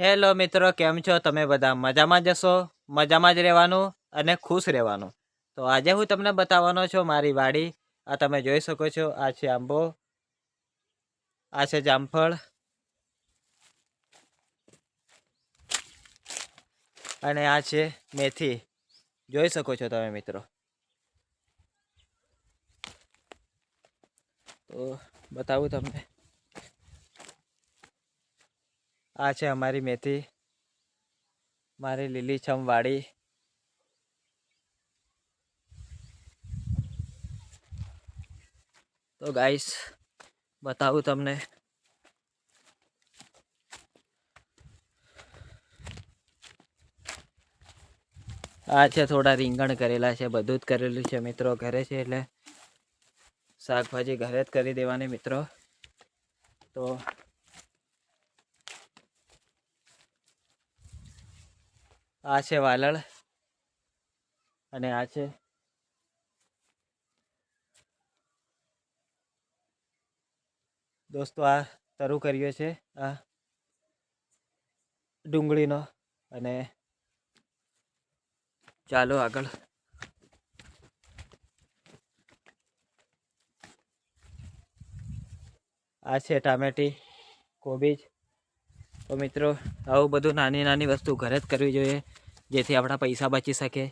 Hello મિત્રો, કેમ છો? તમે બધા મજામાં જશો મજામાં જ રહેવાનું અને ખુશ રહેવાનું. તો આજે હું તમને બતાવવાનો છું મારી વાડી. આ તમે જોઈ શકો છો, આ છે આંબો, આ છે જામફળ અને આ છે મેથી. જોઈ શકો છો તમે મિત્રો. તો બતાવું તમને. આ છે અમારી મેથી, મારી લીલીછમ વાડી. તો ગાઈસ, બતાવું તમને. આ છે થોડા રીંગણ કરેલા છે, બધું જ કરેલું છે મિત્રો ઘરે છે એટલે શાકભાજી ઘરે જ કરી દેવાની મિત્રો. તો આ છે વાલળ અને આ છે દોસ્તો આ તરુ કર્યો છે આ ડુંગળીનો અને ચાલો આગળ. આ છે ટામેટી, કોબીજ તો મિત્રો, આવું બધું નાની નાની વસ્તુ ઘરે જ કરવી જોઈએ, જેથી આપણા પૈસા બચી શકે.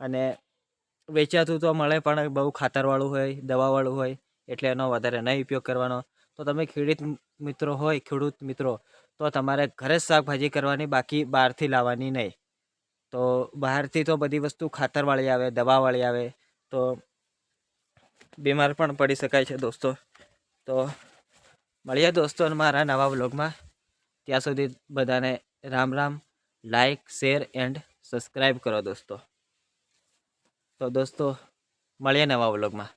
અને વેચાતું તો મળે પણ બહુ ખાતરવાળું હોય, દવાવાળું હોય, એટલે એનો વધારે નહીં ઉપયોગ કરવાનો. તો તમે ખેડૂત મિત્રો હોય, ખેડૂત મિત્રો, તો તમારે ઘરે જ શાકભાજી કરવાની, બાકી બહારથી લાવવાની નહીં. તો બહારથી તો બધી વસ્તુ ખાતરવાળી આવે, દવાવાળી આવે, તો બીમાર પણ પડી શકાય છે દોસ્તો. તો મળીએ દોસ્તો મારા નવા વ્લોગમાં. ત્યાં સુધી બધાને Ram Ram like share and subscribe કરો દોસ્તો. તો દોસ્તો, મળીએ નવા વ્લોગમાં